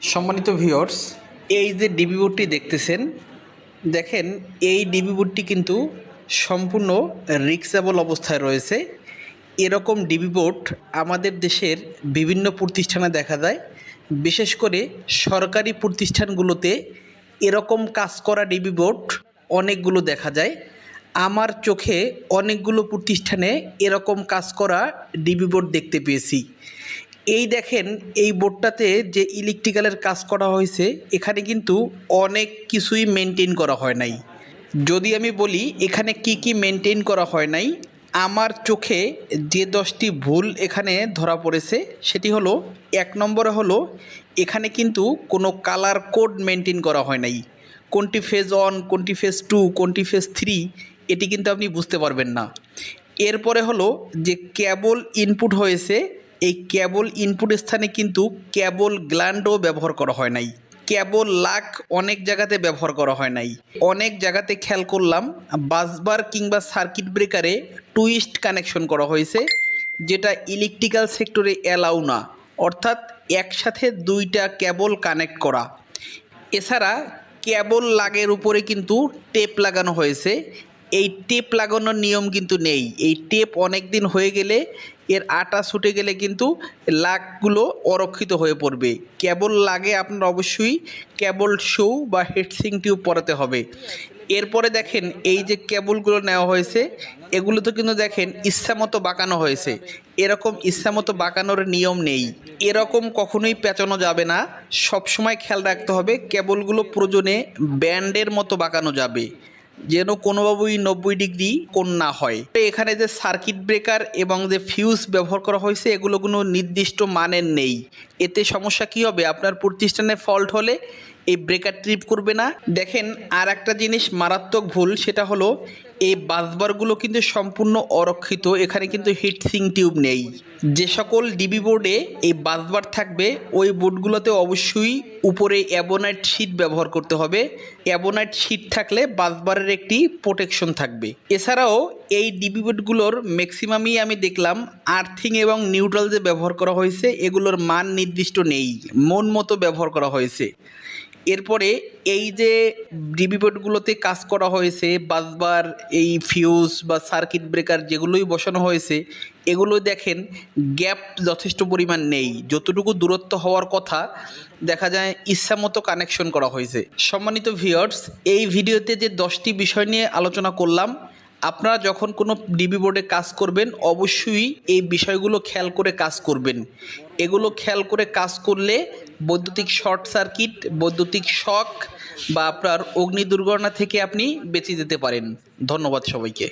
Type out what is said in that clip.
সম্মানিত ভিওর্স এই যে ডিবি বোর্ডটি দেখতেছেন, দেখেন এই ডিবি বোর্ডটি কিন্তু সম্পূর্ণ রিক্সাবল অবস্থায় রয়েছে। এরকম ডিবি বোর্ড আমাদের দেশের বিভিন্ন প্রতিষ্ঠানে দেখা যায়। বিশেষ করে সরকারি প্রতিষ্ঠানগুলোতে এরকম কাজ করা ডিবি বোর্ড অনেকগুলো দেখা যায়। আমার চোখে অনেকগুলো প্রতিষ্ঠানে এরকম কাজ করা ডিবি বোর্ড দেখতে পেয়েছি। এই দেখেন, এই বোর্ডটাতে যে ইলেকট্রিক্যালের কাজ করা হয়েছে, এখানে কিন্তু অনেক কিছুই মেনটেন করা হয় নাই। যদি আমি বলি, এখানে কি কি মেনটেন করা হয় নাই, আমার চোখে যে দশটি ভুল এখানে ধরা পড়েছে, সেটি হলো, এক নম্বরে হলো, এখানে কিন্তু কোনো কালার কোড মেনটেন করা হয় নাই। কোনটি ফেজ ওয়ান কোনটি ফেজ টু কোনটি ফেজ থ্রি এটি কিন্তু আপনি বুঝতে পারবেন না। এরপরে হলো, যে কেবল ইনপুট হয়েছে এই কেবল ইনপুট স্থানে কিন্তু কেবল গ্ল্যান্ডও ব্যবহার করা হয় নাই। কেবল লাক অনেক জায়গাতে ব্যবহার করা হয় নাই। অনেক জায়গাতে খেয়াল করলাম বাসবার কিংবা সার্কিট ব্রেকারে টুইস্ট কানেকশন করা হয়েছে, যেটা ইলেকট্রিক্যাল সেক্টরে অ্যালাউ না। অর্থাৎ একসাথে দুইটা কেবল কানেক্ট করা। এছাড়া কেবল লাগের উপরে কিন্তু টেপ লাগানো হয়েছে এই টেপ লাগানোর নিয়ম কিন্তু নেই। এই টেপ অনেক দিন হয়ে গেলে এর আটা ছুটে গেলে কিন্তু লাগগুলো অরক্ষিত হয়ে পড়বে। কেবল লাগে আপনার অবশ্যই কেবল শো বা হেডসিং টিউব পরাতে হবে। এরপরে দেখেন এই যে কেবলগুলো নেওয়া হয়েছে এগুলো তো কিন্তু দেখেন ইচ্ছামতো বাঁকানো হয়েছে। এরকম ইচ্ছামতো বাঁকানোর নিয়ম নেই। এরকম কখনোই পেঁচানো যাবে না। সবসময় খেয়াল রাখতে হবে কেবলগুলো প্রয়োজনে ব্যান্ডের মতো বাঁকানো যাবে। যেন কোনোভাবেই নব্বই ডিগ্রি কোন না হয়। এখানে যে সার্কিট ব্রেকার এবং যে ফিউজ ব্যবহার করা হয়েছে, এগুলো কোনো নির্দিষ্ট মানের নেই। এতে সমস্যা কি হবে? আপনার প্রতিষ্ঠানে ফল্ট হলে এই ব্রেকার ট্রিপ করবে না। দেখেন আর একটা জিনিস মারাত্মক ভুল, সেটা হলো এই বাসবারগুলো কিন্তু সম্পূর্ণ অরক্ষিত, এখানে কিন্তু হিটসিং টিউব নেই। যে সকল ডিবি বোর্ডে এই বাসবার থাকবে, ওই বোর্ডগুলোতে অবশ্যই উপরে অ্যাবোনাইট শিট ব্যবহার করতে হবে। অ্যাবোনাইট শিট থাকলে বাসবারের একটি প্রোটেকশন থাকবে। এছাড়াও এই ডিবি বোর্ডগুলোর ম্যাক্সিমামই আমি দেখলাম আর্থিং এবং নিউট্রাল যে ব্যবহার করা হয়েছে, এগুলোর মান নির্দিষ্ট নেই, মন মতো ব্যবহার করা হয়েছে। এরপরে এই যে ডিবি বোর্ডগুলোতে কাজ করা হয়েছে বাসবার এই ফিউজ বা সার্কিট ব্রেকার যেগুলোই বসানো হয়েছে এগুলো দেখেন গ্যাপ যথেষ্ট পরিমাণ নেই। যতটুকু দূরত্ব হওয়ার কথা, দেখা যায় ইচ্ছামতো কানেকশন করা হয়েছে। সম্মানিত ভিউয়ার্স এই ভিডিওতে যে দশটি বিষয় নিয়ে আলোচনা করলাম আপনারা যখন কোনো ডিবি বোর্ডে কাজ করবেন, অবশ্যই এই বিষয়গুলো খেয়াল করে কাজ করবেন। এগুলো খেয়াল করে কাজ করলে বৈদ্যুতিক শর্ট সার্কিট, বৈদ্যুতিক শক বা আপনার অগ্নি দুর্ঘটনা থেকে আপনি বেঁচে যেতে পারেন। ধন্যবাদ সবাইকে।